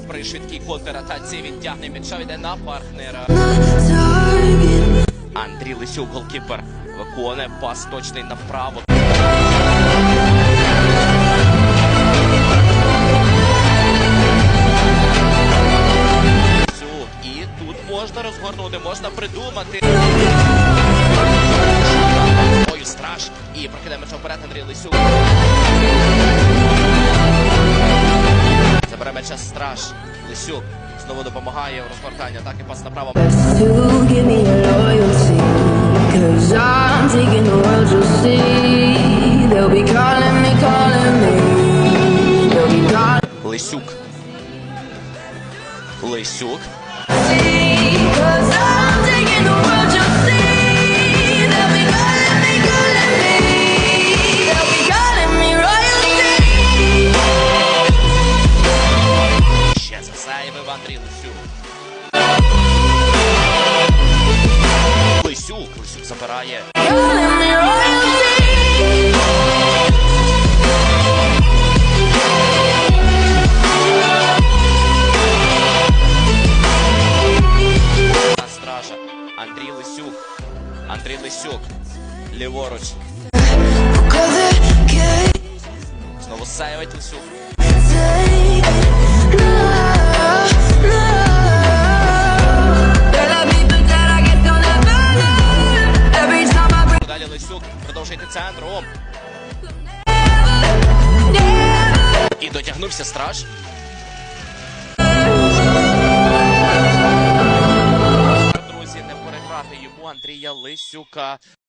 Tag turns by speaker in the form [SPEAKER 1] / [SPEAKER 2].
[SPEAKER 1] при швидкій контратаці. Він тягне м'яча, йде на партнера. Андрій Лисюк, голкіпер, виконує пас точний направо. І тут можна розгорнути, можна придумати. Ой, страж. І прокидає м'яча вперед Андрій Лисюк. Забере страж. Лисюк знову допомагає в розгортанні атаки пас направо. Лисюк. give Андрій Лисюк. Лисюк. Лисюк забирає. Стража. Андрій Лисюк. Андрій Лисюк. Ліворуч. Знову сейвить Лисюк. Центром. І дотягнувся страж. Друзі, не переграти йому Андрія Лисюка.